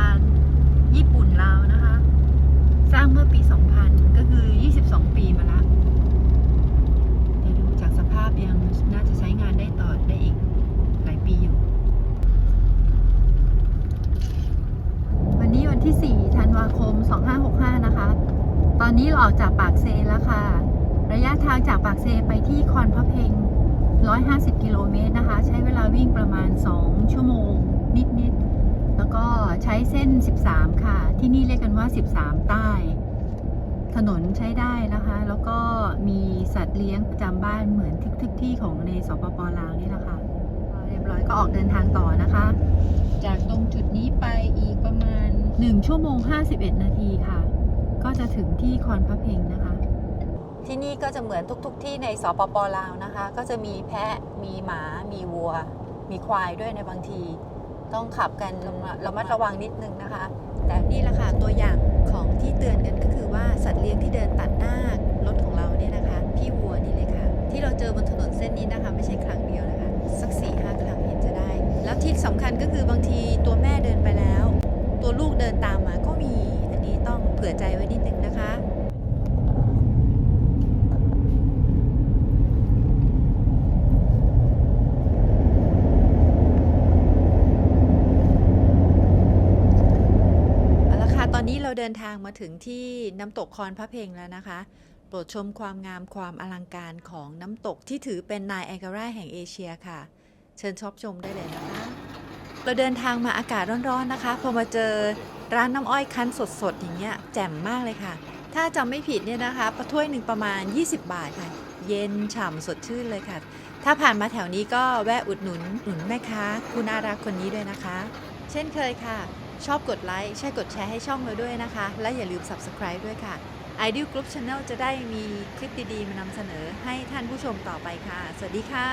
าญี่ปุ่นเรานะคะ สร้างเมื่อปี 2000 ก็คือ 22 ปีมาละเดี๋ยวดูจากสภาพยังน่าจะใช้งานได้ต่อได้อีกหลายปีอยู่ วันนี้วันที่ 4 ธันวาคม 2565 นะคะ ตอนนี้เราออกจากปากเซแล้วค่ะ ระยะทางจากปากเซไปที่คอนพะเพง150 กิโลเมตรนะคะ ใช้เวลาวิ่งประมาณ 2 ชั่วโมงนิดๆ แล้วก็ใช้เส้น 13 ค่ะ ที่นี่เรียกกันว่า 13 ใต้ ถนนใช้ได้นะคะ แล้วก็มีสัตว์เลี้ยงประจำบ้านเหมือนทุกๆที่ของในสปปลาวนี่แหละค่ะเรียบร้อยก็ออกเดินทางต่อนะคะ จากตรงจุดนี้ไปอีกประมาณ 1 ชั่วโมง 51 นาทีค่ะ ก็จะถึงที่คอนพะเพงนะคะ ที่นี่ก็จะเหมือนทุกๆทที่ในสปปลาวนะคะ ก็จะมีแพะมีหมา มีวัว มีควายด้วยในบางที ต้องขับกันระมัดระวังนิดนึงนะคะ แต่นี่แหละค่ะตัวอย่างของที่เตือนกันก็คือว่าสัตว์เลี้ยงที่เดินตัดหน้ารถของเราเนี่ยนะคะ พี่วัวนี่เลยค่ะ ที่เราเจอบนถนนเส้นนี้นะคะ ไม่ใช่ครั้งเดียวนะคะ สักสี่ห้าครั้งเห็นจะได้ แล้วที่สำคัญก็คือบางทีตัวแม่เดินไปแล้ว ตัวลูกเดินตามมาก็มีอันนี้ต้องเผื่อใจไว้นิดนึงนะคะ เอนนี้เราเดินทางมาถึงที่น้ำตกคอนพระเพงแล้วนะคะ โปรดชมความงามความอลังการของน้ำตกที่ถือเป็นนายแอการาแห่งเอเชียค่ะ เชิญชอบชมได้เลยนะคะ เราเดินทางมาอากาศร้อนๆนะคะ พอมาเจอร้านน้ำอ้อยคั้นสดๆ อย่างเงี้ยแจ่มมากเลยค่ะ ถ้าจำไม่ผิดเนี่ยนะคะประถ้วยหนึ่งประมาณ 20 บาทค่ะ เย็นฉ่ำสดชื่นเลยค่ะ ถ้าผ่านมาแถวนี้ก็แวะอุดหนุนหนุนแม่ค้าผู้น่ารักคนนี้ด้วยนะคะ เช่นเคยค่ะ ชอบกดไลค์ใช่กดแชร์ให้ช่องเราด้วยนะคะ และอย่าลืม Subscribe ด้วยค่ะ Ideal Group Channel จะได้มีคลิปดีๆ มานำเสนอให้ท่านผู้ชมต่อไปค่ะ สวัสดีค่ะ